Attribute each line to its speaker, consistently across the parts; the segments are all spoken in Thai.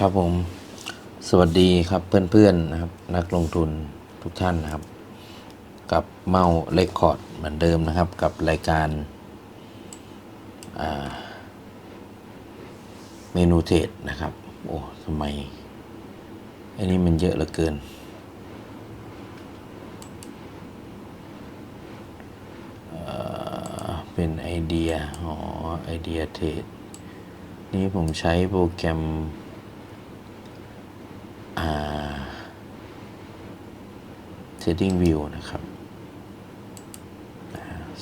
Speaker 1: ครับผม สวัสดีครับเพื่อนๆนะครับ นักลงทุนทุกท่านนะครับ กับเมาเลคคอร์ดเหมือนเดิมนะครับ กับรายการาเมนูเทรดนะครับ โอ้ทำไมไอ้นี่มันเยอะเหลือเกินเอ่อเป็นไอเดีย อ๋อ ไอเดียเทรด นี่ผมใช้โปรแกรม อ่า Trading View นะครับ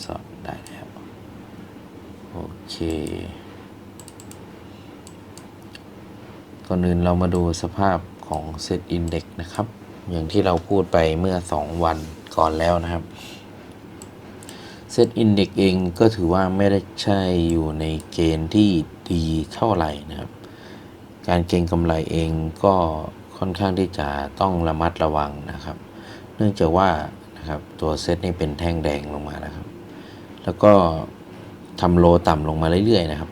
Speaker 1: สอบได้แล้วโอเคก่อนอื่นเรามาดูสภาพของ Set Index นะครับ อย่างที่เราพูดไปเมื่อ 2 วันก่อนแล้วนะครับเซตอินเด็กเองก็ถือว่าไม่ได้ใช่อยู่ในเกณฑ์ที่ดีเท่าไหร่นะครับ การเก็งกำไรเองก็ ค่อนข้างที่จะต้องระมัดระวังนะครับ เนื่องจากว่านะครับตัวเซตนี่เป็นแท่งแดงลงมานะครับ แล้วก็ทำโลต่ำลงมาเรื่อยๆนะครับ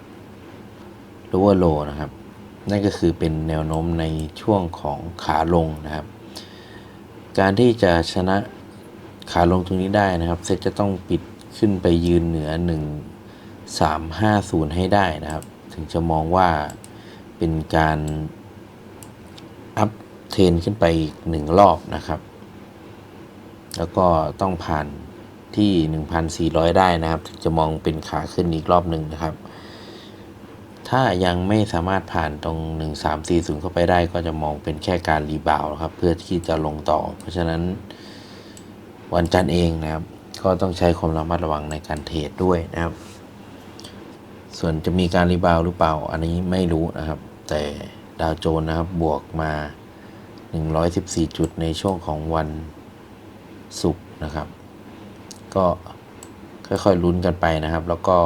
Speaker 1: lower low นะครับ นั่นก็คือเป็นแนวโน้มในช่วงของขาลงนะครับ การที่จะชนะขาลงตรงนี้ได้นะครับเซตจะต้องปิดขึ้นไปยืนเหนือ 1 3 5 0 ให้ได้นะครับ ถึงจะมองว่าเป็นการ เทนขึ้นไปอีกหนึ่งรอบนะครับ แล้วก็ต้องผ่านที่ 1,400 ได้นะครับถึงจะมองเป็นขาขึ้นอีกรอบหนึ่งนะครับ ถ้ายังไม่สามารถผ่านตรง 1340 เข้าไปได้ก็จะมองเป็นแค่การรีบาวครับ เพื่อที่จะลงต่อ เพราะฉะนั้นวันจันทร์เองนะครับ ก็ต้องใช้ความระมัดระวังในการเทรดด้วยนะครับ ส่วนจะมีการรีบาวหรือเปล่า อันนี้ไม่รู้นะครับ แต่ดาวโจนส์นะครับบวกมา 114 จุดในช่วงของวันศุกร์นะครับ ก็ค่อยๆลุ้นกันไปนะครับ แล้วก็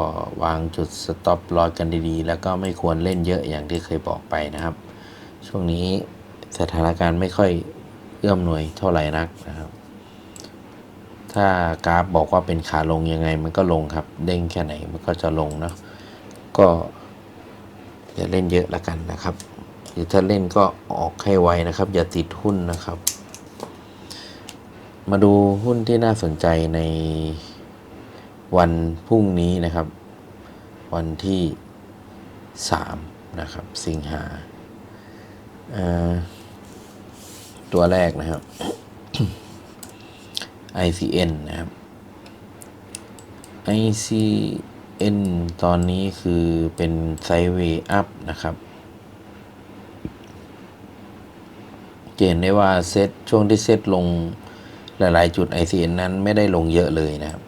Speaker 1: วางจุดสต็อปลอกันดีๆ แล้วก็ไม่ควรเล่นเยอะอย่างที่เคยบอกไปนะครับ ช่วงนี้สถานการณ์ไม่ค่อยเอื้อมหน่วยเท่าไหร่นักนะครับ ถ้ากราฟบอกว่าเป็นขาลงยังไงมันก็ลงครับ เด้งแค่ไหนมันก็จะลงนะก็อย่าเล่นเยอะละกันนะครับ หรือถ้าเล่นก็ออกให้ไวนะครับ อย่าติดหุ้นนะครับ มาดูหุ้นที่น่าสนใจในวันพรุ่งนี้นะครับ วันที่ 3 นะครับ สิงหาตัวแรกนะครับ ICN นะครับ ICN ตอนนี้คือเป็นไซเวย์อัพนะครับ เห็นได้ว่าเซตช่วงที่เซตลงหลายๆ จุด ICN นั้นไม่ได้ลงเยอะเลยนะครับ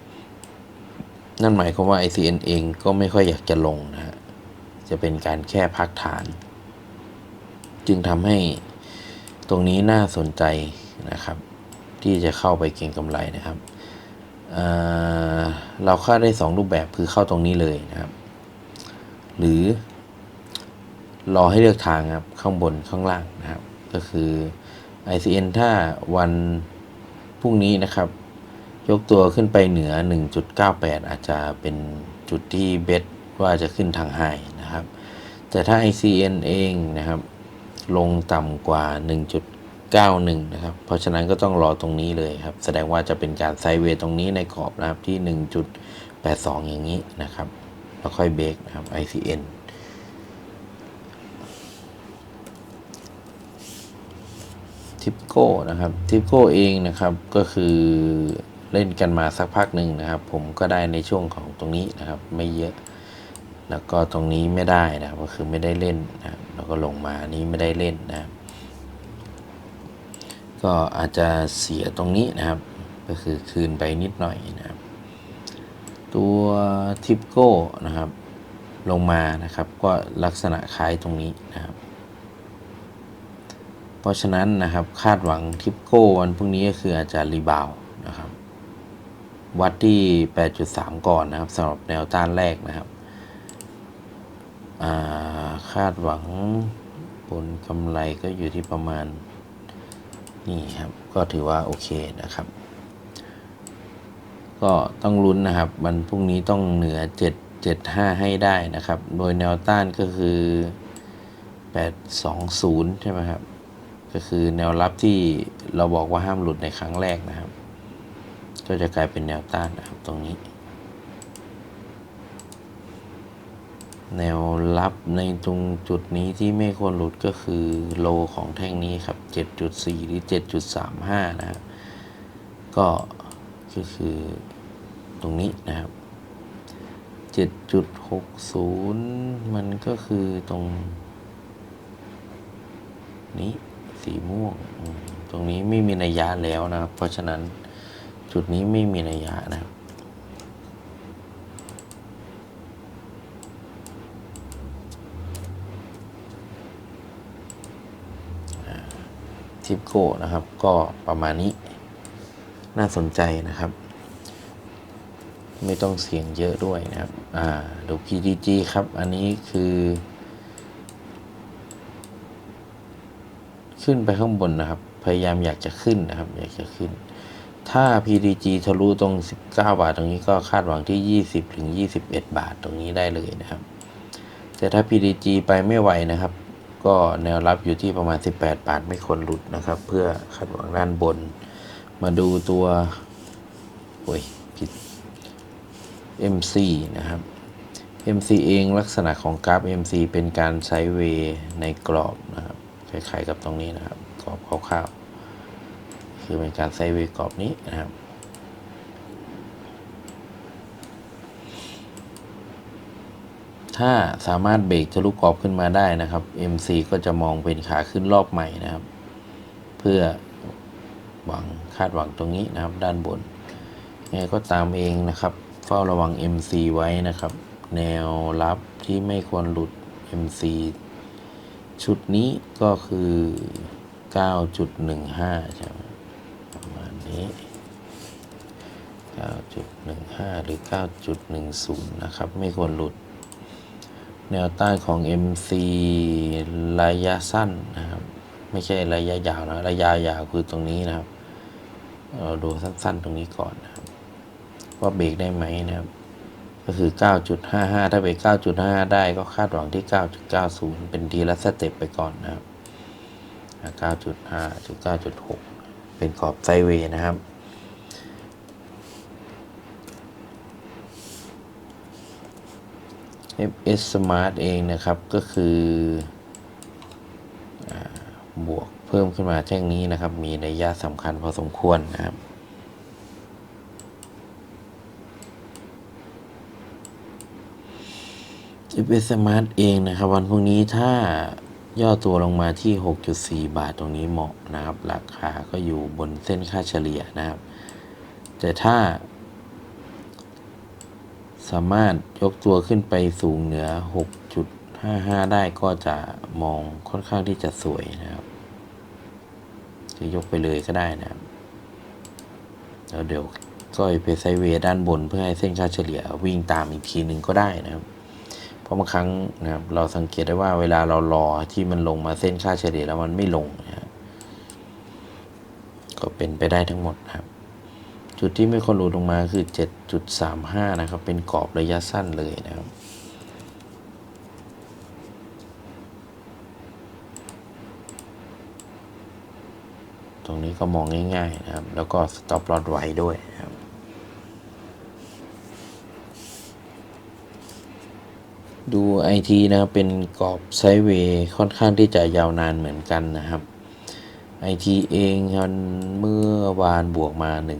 Speaker 1: นั่นหมายความว่า ICN เองก็ไม่ค่อยอยากจะลงนะฮะจะเป็นการแค่พักฐาน จึงทำให้ตรงนี้น่าสนใจนะครับ ที่จะเข้าไปเก็งกำไรนะครับเเราเข้าได้ 2 รูปแบบคือเข้าตรงนี้เลยนะครับ หรือ รอให้เลือกทางครับข้างบนข้างล่างนะครับ ก็คือ ICN ถ้าวันพรุ่งนี้นะครับ ยกตัวขึ้นไปเหนือ 1.98 อาจจะเป็นจุดที่เบสว่าจะขึ้นทางไฮนะครับ แต่ถ้า ICN เองนะครับ ลงต่ำกว่า 1.91 นะครับ เพราะฉะนั้นก็ต้องรอตรงนี้เลยครับ แสดงว่าจะเป็นการไซเวย์ตรงนี้ในกรอบนะครับที่ 1.82 อย่างนี้นะครับ แล้วค่อยเบรกนะครับ ICN ทิปโก้นะครับทิปโก้เองนะครับก็คือเล่นกันมาสักพักหนึ่งนะครับ ผมก็ได้ในช่วงของตรงนี้นะครับ ไม่เยอะ แล้วก็ตรงนี้ไม่ได้นะครับก็คือไม่ได้เล่นนะครับแล้วก็ลงมานี้ไม่ได้เล่นนะครับก็อาจจะเสียตรงนี้นะครับ ก็คือคืนไปนิดหน่อยนะครับ ตัวทิปโก้นะครับ ลงมานะครับ ก็ลักษณะคล้ายตรงนี้นะครับ ราะฉะนั้นนะครับคาดหวังทิปโก้วันพรุ่งนี้ก็คืออาจจะรีบาวนะครับ วัดที่ 8.3 ก่อนนะครับสำหรับแนวต้านแรกนะครับาคาดหวังผลกำไรก็อยู่ที่ประมาณนี่ครับ ก็ถือว่าโอเคนะครับ ก็ต้องลุ้นนะครับ วันพรุ่งนี้ต้องเหนือ 7 7 5 ให้ได้นะครับ โดยแนวต้านก็คือ 820 ใช่ไหมครับ ก็คือแนวรับที่เราบอกว่าห้ามหลุดในครั้งแรกนะครับ ก็จะกลายเป็นแนวต้านนะครับตรงนี้ แนวรับในตรงจุดนี้ที่ไม่ควรหลุดก็คือโลของแท่งนี้ครับ 7.4 หรือ 7.35 นะครับก็ก็คือตรงนี้นะครับ 7.60 มันก็คือตรงนี้ สีม่วง ตรงนี้ไม่มีนัยยะแล้วนะครับ เพราะฉะนั้นจุดนี้ไม่มีนัยยะนะครับทิปโก้นะครับ ก็ประมาณนี้น่าสนใจนะครับ ไม่ต้องเสี่ยงเยอะด้วยนะครับ อ่าดู PTG ครับ อันนี้คือ ขึ้นไปข้างบนนะครับ พยายามอยากจะขึ้นนะครับ อยากจะขึ้น ถ้า PTG ทะลุตรง 19 บาทตรงนี้ก็คาดหวังที่ 20ถึง21 บาทตรงนี้ได้เลยนะครับ แต่ถ้า PTG ไปไม่ไหวนะครับ ก็แนวรับอยู่ที่ประมาณ 18 บาทไม่ควรหลุดนะครับ เพื่อคาดหวังด้านบน มาดูตัวโอ้ยผิด MC นะครับ MC เองลักษณะของกราฟ MC เป็นการไซด์เวย์ในกรอบนะครับ คล้ายๆกับตรงนี้นะครับกรอบคร่าวๆคือเป็นการไซเวกรอบนี้นะครับถ้าสามารถเบรกทะลุกรอบขึ้นมาได้นะครับ MC ก็จะมองเป็นขาขึ้นรอบใหม่นะครับ เพื่อหวังคาดหวังตรงนี้นะครับ ด้านบนยังไงก็ตามเองนะครับ เฝ้าระวัง MC ไว้นะครับ แนวรับที่ไม่ควรหลุด MC ชุดนี้ก็คือ 9.15 ใช่ไหมประมาณนี้ 9.15 หรือ 9.10 นะครับ ไม่ควรหลุด แนวต้านของ MC ระยะสั้นนะครับ ไม่ใช่ระยะยาวนะ ระยะยาวคือตรงนี้นะครับ เราดูสั้นๆตรงนี้ก่อนนะครับ ว่าเบรกได้ไหมนะครับ ก็คือ 9.55 ถ้าเบรก9.55ได้ก็คาดหวังที่ 9.90 เป็นทีละสเต็ปไปก่อนนะครับ 9.5ถึง9.6 เป็นขอบไซเวย์นะครับ FS Smart เองนะครับ ก็คืออบวกเพิ่มขึ้นมาแท่งนี้นะครับ มีในยยะสำคัญพอสมควรนะครับ FS Smart เองนะครับวันพรุ่งนี้ถ้าย่อตัวลงมาที่ 6.4 บาทตรงนี้เหมาะนะครับ ราคาก็อยู่บนเส้นค่าเฉลี่ยนะครับ แต่ถ้า สามารถยกตัวขึ้นไปสูงเหนือ 6.55 ได้ก็จะมองค่อนข้างที่จะสวยนะครับ จะยกไปเลยก็ได้นะครับ แล้วเดี๋ยวก็ไปไซเวด้านบนเพื่อให้เส้นค่าเฉลี่ยวิ่งตามอีกทีหนึ่งก็ได้นะครับ เพราะบางครั้งนะครับเราสังเกตได้ว่าเวลาเรารอที่มันลงมาเส้นค่าเฉลี่ยแล้วมันไม่ลงนะครับก็เป็นไปได้ทั้งหมดครับ จุดที่ไม่ควรหลุดลงมาคือ 7.35 นะครับ เป็นกรอบระยะสั้นเลยนะครับตรงนี้ก็มองง่ายๆนะครับ แล้วก็ stop loss ไว้ด้วยนะครับ ดู IT นะครับเป็นกรอบไซด์เวย์ค่อนข้างที่จะยาวนานเหมือนกันนะครับ IT เองมันเมื่อวานบวกมา 1.9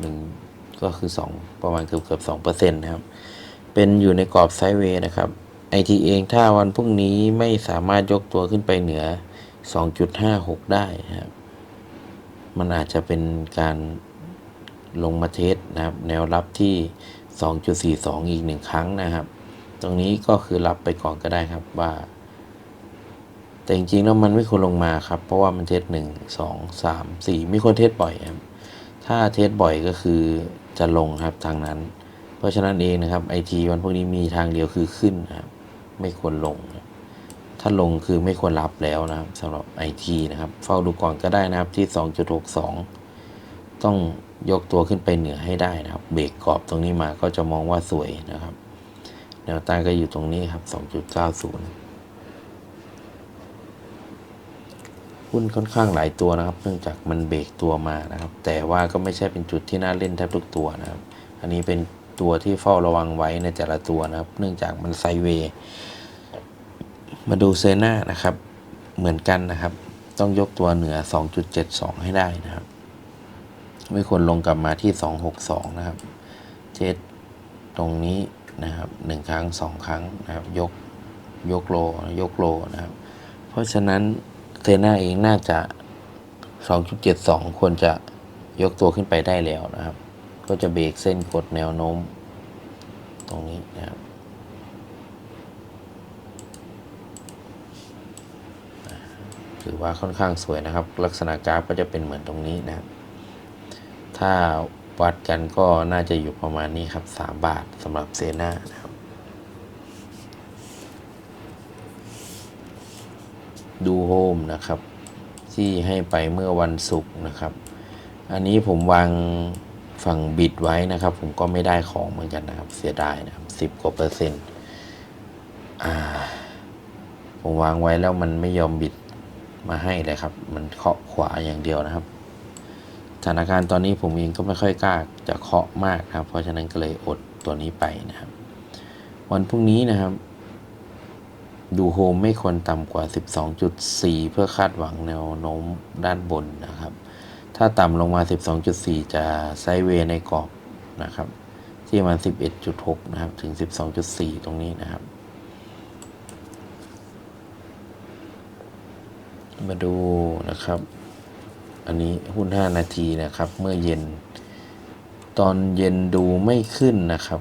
Speaker 1: 1 ก็คือ 2 ประมาณเกือบเกือบ2เปอร์เซ็นต์นะครับ เป็นอยู่ในกรอบไซด์เวย์นะครับ IT เองถ้าวันพรุ่งนี้ไม่สามารถยกตัวขึ้นไปเหนือ 2.56 ได้นะครับ มันอาจจะเป็นการลงมาเทสนะครับ แนวรับที่ 2.42 อีกหนึ่งครั้งนะครับ ตรงนี้ก็คือรับไปก่อนก็ได้ครับว่า แต่จริงๆแล้วมันไม่ควรลงมาครับ เพราะว่ามันเทสหนึ่งสองสามสี่ไม่ควรเทสบ่อยครับ ถ้าเทสบ่อยก็คือจะลงครับทางนั้น เพราะฉะนั้นเองนะครับไอทีวันพวกนี้มีทางเดียวคือขึ้นนะครับ ไม่ควรลง ถ้าลงคือไม่ควรรับแล้วนะครับสำหรับไอทีนะครับ เฝ้าดูก่อนก็ได้นะครับที่ 2.62 ต้อง ยกตัวขึ้นไปเหนือให้ได้นะครับ เบรกกรอบตรงนี้มาก็จะมองว่าสวยนะครับ แนวต้านก็อยู่ตรงนี้ครับ 2.90 หุ้นค่อนข้างหลายตัวนะครับ เนื่องจากมันเบรกตัวมานะครับ แต่ว่าก็ไม่ใช่เป็นจุดที่น่าเล่นแทบทุกตัวนะครับ อันนี้เป็นตัวที่เฝ้าระวังไว้ในแต่ละตัวนะครับ เนื่องจากมันไซเวย์มาดูเซน่านะครับ เหมือนกันนะครับ ต้องยกตัวเหนือ 2.72 ให้ได้นะครับ ไม่ควรลงกลับมาที่ 262 นะครับ เจ็ดตรงนี้นะครับหนึ่งครั้งสองครั้งนะครับยกยกโลยกโลนะครับ เพราะฉะนั้นเทน่าเองน่าจะ 2.72 ควรจะยกตัวขึ้นไปได้แล้วนะครับ ก็จะเบรกเส้นกดแนวโน้ม ตรงนี้นะครับถือว่าค่อนข้างสวยนะครับ ลักษณะกราฟก็จะเป็นเหมือนตรงนี้นะครับ ถ้าวัดกันก็น่าจะอยู่ประมาณนี้ครับ3บาทสำหรับเซน่านะครับ ดูโฮมนะครับ ที่ให้ไปเมื่อวันศุกร์นะครับ อันนี้ผมวางฝั่งบิดไว้นะครับ ผมก็ไม่ได้ของเหมือนกันนะครับ เสียดายนะครับสิบกว่าเปอร์เซ็นต์ผมวางไว้แล้วมันไม่ยอมบิดมาให้เลยครับ มันเคาะขวาอย่างเดียวนะครับ ถานการณ์ตอนนี้ผมเองก็ไม่ค่อยกล้าจะเคาะมากครับ เพราะฉะนั้นก็เลยอดตัวนี้ไปนะครับ วันพรุ่งนี้นะครับ ดูโฮมไม่ควรต่ำกว่า 12.4 เพื่อคาดหวังแนวโน้มด้านบนนะครับ ถ้าต่ำลงมา 12.4 จะไซเวในกรอบนะครับ ที่มัน11.6 นะครับ ถึง 12.4 ตรงนี้นะครับ มาดูนะครับ อันนี้หุ้น 5 นาทีนะครับ เมื่อเย็น ตอนเย็นดูไม่ขึ้นนะครับ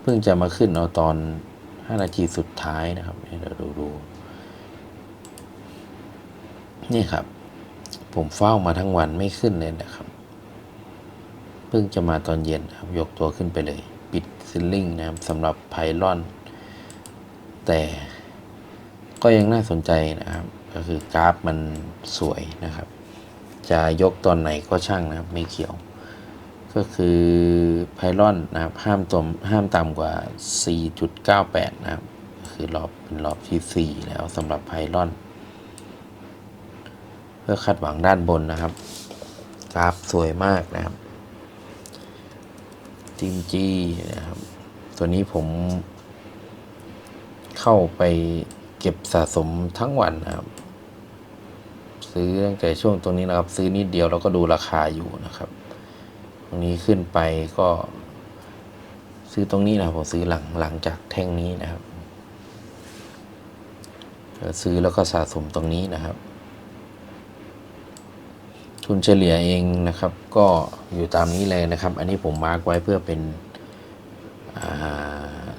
Speaker 1: เพิ่งจะมาขึ้นเอาตอน 5 นาทีสุดท้ายนะครับให้เราดูดูนี่ครับ ผมเฝ้ามาทั้งวันไม่ขึ้นเลยนะครับ เพิ่งจะมาตอนเย็นครับ ยกตัวขึ้นไปเลย ปิดซิลลิงนะครับสำหรับไพลอน แต่ก็ยังน่าสนใจนะครับ ก็คือกราฟมันสวยนะครับ จะยกตอนไหนก็ช่างนะครับไม่เกี่ยว ก็คือไพลอนนะครับห้ามตมห้ามต่ำกว่า 4.98 นะครับ คือรอบเป็นรอบที่ 4 แล้วสำหรับไพลอน เพื่อคาดหวังด้านบนนะครับ กราฟสวยมากนะครับจิมจี้นะครับ ตัวนี้ผมเข้าไปเก็บสะสมทั้งวันนะครับ ซื้อตั้งแต่ช่วงตรงนี้นะครับ ซื้อนิดเดียวแล้วก็ดูราคาอยู่นะครับ ตรงนี้ขึ้นไปก็ ซื้อตรงนี้นะครับผมซื้อหลังหลังจากแท่งนี้นะครับซื้อแล้วก็สะสมตรงนี้นะครับ ทุนเฉลี่ยเองนะครับ ก็อยู่ตามนี้เลยนะครับ อันนี้ผมมาร์กไว้เพื่อเป็น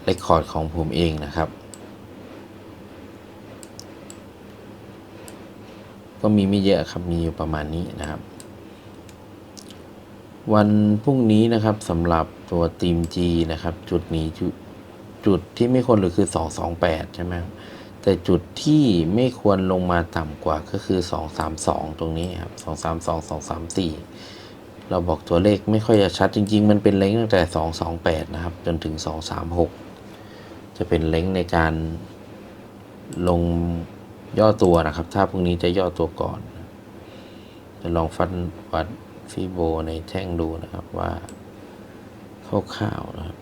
Speaker 1: เรคคอร์ดของผมเองนะครับ ก็มีไม่เยอะครับมีอยู่ประมาณนี้นะครับ วันพรุ่งนี้นะครับสำหรับตัวทีม G นะครับ จุดนี้จุดจุดที่ไม่ควรเลยคือ 228 ใช่ไหมแต่จุดที่ไม่ควรลงมาต่ำกว่าก็คือ 232 ตรงนี้ครับ 232 234 เราบอกตัวเลขไม่ค่อยจะชัดจริง ๆ มันเป็นเล้งตั้งแต่ 228 นะครับ จนถึง 236 จะเป็นเล้งในการลง ย่อตัวนะครับ ถ้าพรุ่งนี้จะย่อตัวก่อนจะลองฟันวัดฟีโบในแท่งดูนะครับว่าคร่าวๆนะครับ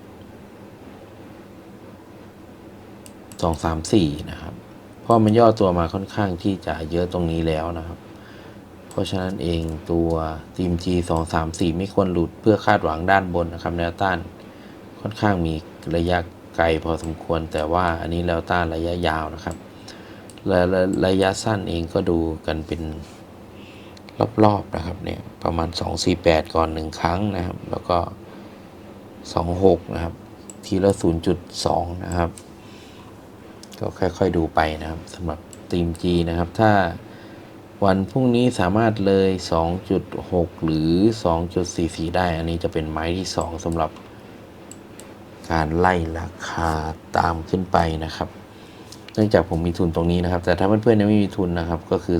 Speaker 1: สองสามสี่นะครับ เพราะมันย่อตัวมาค่อนข้างที่จะเยอะตรงนี้แล้วนะครับ เพราะฉะนั้นเองตัวทีม G สองสามสี่ไม่ควรหลุดเพื่อคาดหวังด้านบนนะครับแนวต้านค่อนข้างมีระยะไกลพอสมควรแต่ว่าอันนี้แล้วต้านระยะยาวนะครับ และระยะสั้นเองก็ดูกันเป็นรอบๆนะครับเนี่ยประมาณ 248 ก่อนหนึ่งครั้งนะครับ แล้วก็ 26 นะครับ ทีละ 0.2 นะครับ ก็ค่อยๆดูไปนะครับสำหรับทีม G นะครับ ถ้าวันพรุ่งนี้สามารถเลย 2.6 หรือ 2.44 ได้ อันนี้จะเป็นไม้ที่ 2สำหรับการไล่ราคาตามขึ้นไปนะครับ เนื่องจากผมมีทุนตรงนี้นะครับ แต่ถ้าเพื่อนๆยังไม่มีทุนนะครับ ก็คือ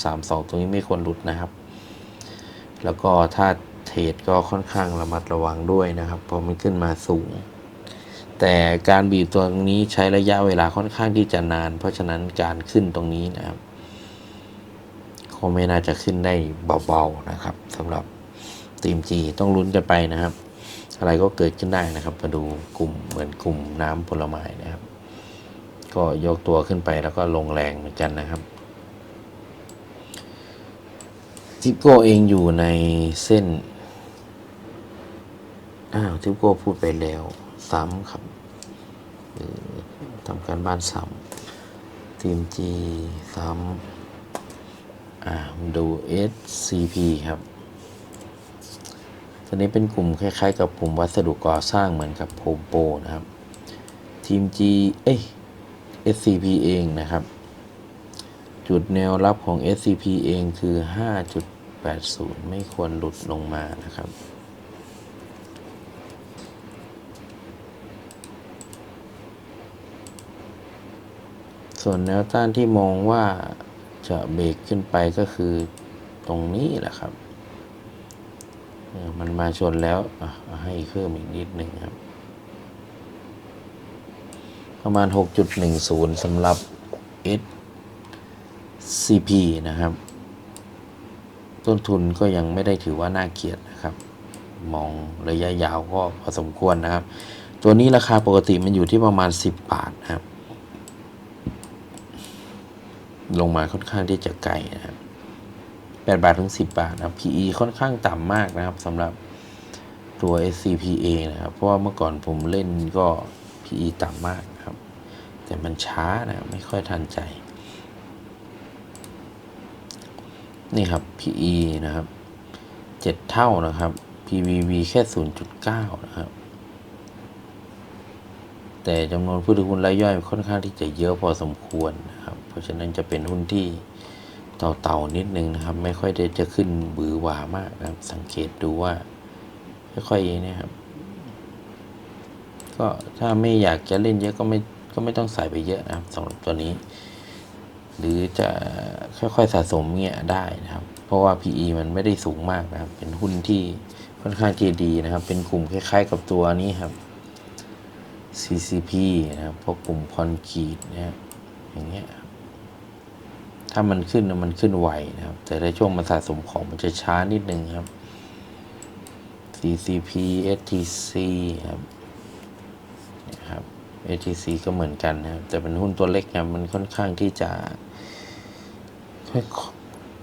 Speaker 1: 2.32 ตรงนี้ไม่ควรหลุดนะครับ แล้วก็ถ้าเทรดก็ค่อนข้างระมัดระวังด้วยนะครับ เพราะมันขึ้นมาสูง แต่การบีบตัวตรงนี้ใช้ระยะเวลาค่อนข้างที่จะนาน เพราะฉะนั้นการขึ้นตรงนี้นะครับขอก็ไม่น่าจะขึ้นได้เบาๆนะครับสำหรับทีมจีต้องลุ้นกันไปนะครับ อะไรก็เกิดขึ้นได้นะครับ มาดูกลุ่มเหมือนกลุ่มน้ำผลไม้นะครับ ก็ยกตัวขึ้นไปแล้วก็ลงแรงเหมือนกันนะครับทิปโก้เองอยู่ในเส้น อ้าวทิปโก้พูดไปแล้ว ซ้ำครับทำการบ้านซ้ำทีม G ซ้ำอ่ามาดู SCP ครับตัวนี้เป็นกลุ่มคล้ายๆ กับกลุ่มวัสดุก่อสร้างเหมือนกับโพมโปนะครับ ทีม G เอ้ย SCP เองนะครับ จุดแนวรับของ SCP เองคือ 5.80 ไม่ควรหลุดลงมานะครับส่วนแนวต้านที่มองว่าจะเบรกขึ้นไปก็คือตรงนี้แหละครับ มันมาชนแล้วให้เพิ่มอีกนิดหนึ่งครับ ประมาณ 6.10สำหรับ SCP นะครับ ต้นทุนก็ยังไม่ได้ถือว่าน่าเกลียดนะครับ มองระยะยาวก็พอสมควรนะครับ ตัวนี้ราคาปกติมันอยู่ที่ประมาณ 10 บาทนะครับ ลงมาค่อนข้างที่จะไกลนะครับ8บาทถึง 10 บาทนะครับ PE ค่อนข้างต่ำมากนะครับสำหรับตัว SCPA นะครับ เพราะว่าเมื่อก่อนผมเล่นก็ PE ต่ำมาก แต่มันช้านะไม่ค่อยทันใจ นี่ครับ PE นะครับ 7 เท่านะครับ PVV แค่ 0.9 นะครับ แต่จำนวนผู้ถือหุ้นรายย่อยค่อนข้างที่จะเยอะพอสมควรนะครับ เพราะฉะนั้นจะเป็นหุ้นที่เต่าๆนิดนึงนะครับ ไม่ค่อยได้จะขึ้นบือหวามากนะครับ สังเกตดูว่าค่อยๆนี่ยครับ ก็ถ้าไม่อยากจะเล่นเยอะก็ไม่ ก็ไม่ต้องใส่ไปเยอะนะครับสำหรับตัวนี้ หรือจะค่อยๆสะสมเงี้ยได้นะครับ เพราะว่า PE มันไม่ได้สูงมากนะครับ เป็นหุ้นที่ค่อนข้างที่ดีนะครับ เป็นกลุ่มคล้ายๆกับตัวนี้ครับ CCP นะครับพวกกลุ่มคอนกรีตนะครับอย่างเงี้ยถ้ามันขึ้นนะมันขึ้นไวนะครับ แต่ในช่วงมันสะสมของมันจะช้านิดนึงครับ CCP STC ครับนะครับ ATC ก็เหมือนกันนะครับ แต่เป็นหุ้นตัวเล็กนะมันค่อนข้างที่จะค่อย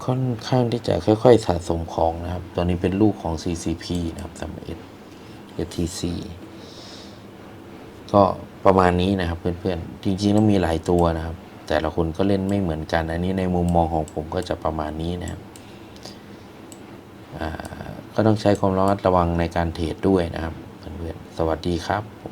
Speaker 1: ค่อนข้างที่จะค่อย ๆ สะสมของนะครับตัวนี้เป็นลูกของ CCP นะครับสำหรับ ATC ก็ประมาณนี้นะครับเพื่อนๆ จริงๆต้องมีหลายตัวนะครับ แต่ละคนก็เล่นไม่เหมือนกัน อันนี้ในมุมมองของผมก็จะประมาณนี้นะครับก็ต้องใช้ความระมัดระวังในการเทรดด้วยนะครับเพื่อนๆ สวัสดีครับผม